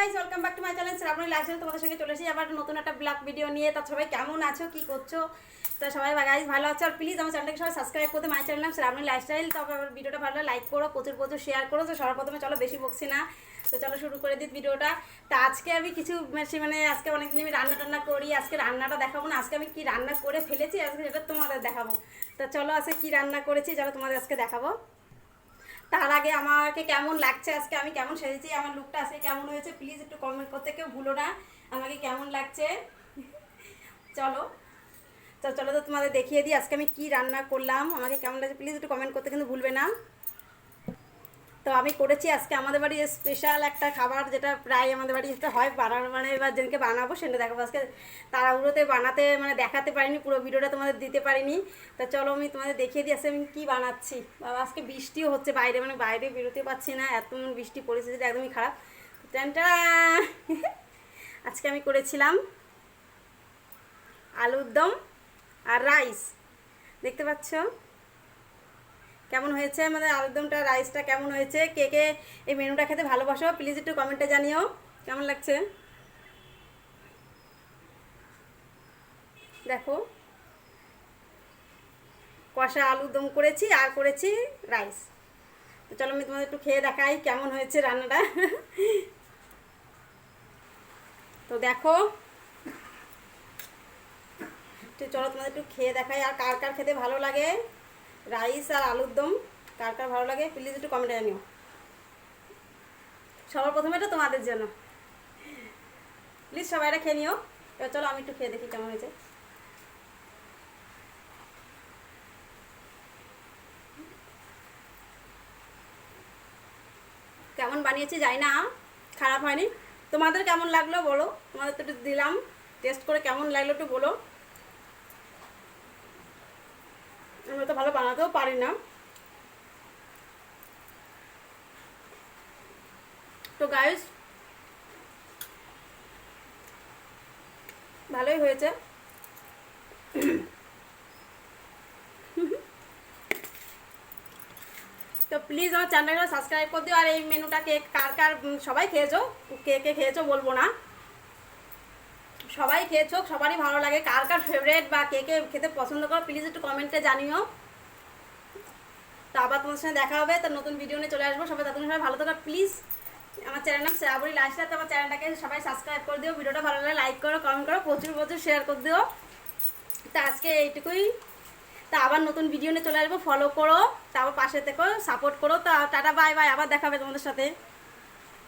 Guys welcome back to my channel Shrabani lifestyle তোমাদের সঙ্গে চলে এসেছি। আবার নতুন একটা ব্লগ ভিডিও নিয়ে। তা সবাই কেমন আছো? কি করছ? তো সবাই গাইস ভালো আছো? আর প্লিজ আমার চ্যানেলটাকে সবাই সাবস্ক্রাইব করতে মাই চ্যানেল নাম শ্রাবণী লাইফস্টাইল তবে আবার ভিডিওটা ভালো লাইক করো, প্রচুর প্রচুর শেয়ার করো। তো সবার প্রথমে চলো বেশি বকছি না। তো চলো শুরু করে দিই ভিডিওটা তা আজকে আমি কিছু বেশি মানে আজকে অনেকদিন আমি রান্না টান্না করি। আজকে রান্নাটা দেখাবো না। আজকে আমি কি রান্না করে ফেলেছি? আজকে সেটা তোমাদের দেখাবো। তো চলো আজকে কি রান্না করেছি? চলো তোমাদের আজকে দেখাবো। তার আগে আমাকে কেমন লাগছে আজকে? আমি কেমন সেজেছি? আমার লুকটা আজকে কেমন হয়েছে? প্লিজ একটু কমেন্ট করতে কেউ ভুলো না। আমাকে কেমন লাগছে? চলো। তো চলো তো তোমাদের দেখিয়ে দিই আজকে আমি কি রান্না করলাম। আমাকে কেমন লাগছে? প্লিজ একটু কমেন্ট করতে কিন্তু ভুলবে না। তো আমি করেছি, আজকে আমাদের বাড়ি স্পেশাল একটা খাবার যেটা প্রায় আমাদের বাড়ি যেটা হয়, বানানো মানে এবার যেদিনকে বানাবো সেটা দেখাবো। আজকে তাড়াহুড়োতে বানাতে মানে দেখাতে পারিনি, পুরো ভিডিওটা তোমাদের দিতে পারিনি। তা চলো আমি তোমাদের দেখিয়ে দিই, আজকে আমি কী বানাচ্ছি। বাবা, আজকে বৃষ্টিও হচ্ছে বাইরে মানে বাইরে বেরোতে পারছি না, এত বৃষ্টি পরিস্থিতিটা একদমই খারাপ। ট্যানটা আজকে আমি করেছিলাম আলুর দম আর রাইস দেখতে পাচ্ছ? কেমন হয়েছে? আমাদের আলুরদমটা, রাইসটা কেমন হয়েছে? কে কে এই মেনুটা খেতে ভালোবাসো প্লিজ একটু কমেন্টে জানিও। কেমন লাগছে? দেখো। কষা আলুর দম করেছি, আর করেছি রাইস। তো চলো আমি তোমাদের একটু খেয়ে দেখাই কেমন হয়েছে রান্নাটা। তো দেখো। চলো তোমাদের একটু খেয়ে দেখাই, আর কার কার খেতে ভালো লাগে? রাইস আর আলুর দম। কার কার ভালো লাগে প্লিজ একটু কমেন্টে জানিও। সবার প্রথমে এটা তোমাদের জন্য। প্লিজ সবাই এটা খেয়ে নিও। এবার চলো আমি একটু খেয়ে দেখি কেমন হয়েছে। কেমন বানিয়েছি জানি না। খারাপ হয়নি। তোমাদের কেমন লাগল বলো? তোমাদের তো একটু দিলাম। টেস্ট করে কেমন লাগল একটু বলো। আমি তো ভালো বানাতেও পারি না। তো গাইস ভালোই হয়েছে। তো প্লিজ আমার চ্যানেলটা সাবস্ক্রাইব করে দিও। আর এই মেনুটা কে কার কার সবাই খেয়েছো? কে কে খেয়েছো বলব না। সবাই খেয়েছো, সবারই ভালো লাগে। কার কার ফেভারেট বা কে কে খেতে পছন্দ করো প্লিজ একটু কমেন্টে জানিও। তো আবার তোমার সঙ্গে দেখা হবে, তো নতুন ভিডিও নিয়ে চলে আসব। সবাই ততক্ষণ সবাই ভালো থাকো। প্লিজ আমার চ্যানেল নাম শ্রাবণী। লাইফস্টাইল তো আমার চ্যানেলটাকে সবাই সাবস্ক্রাইব করে দিও। ভিডিওটা ভালো লাগে লাইক করো কমেন্ট করো, প্রচুর প্রচুর শেয়ার করে দিও। তো আজকে এইটুকুই। তা আবার নতুন ভিডিও নিয়ে চলে আসব। ফলো করো, তারপর পাশে থেকো সাপোর্ট করো। তো টাটা বাই বাই আবার দেখাবে তোমাদের সাথে।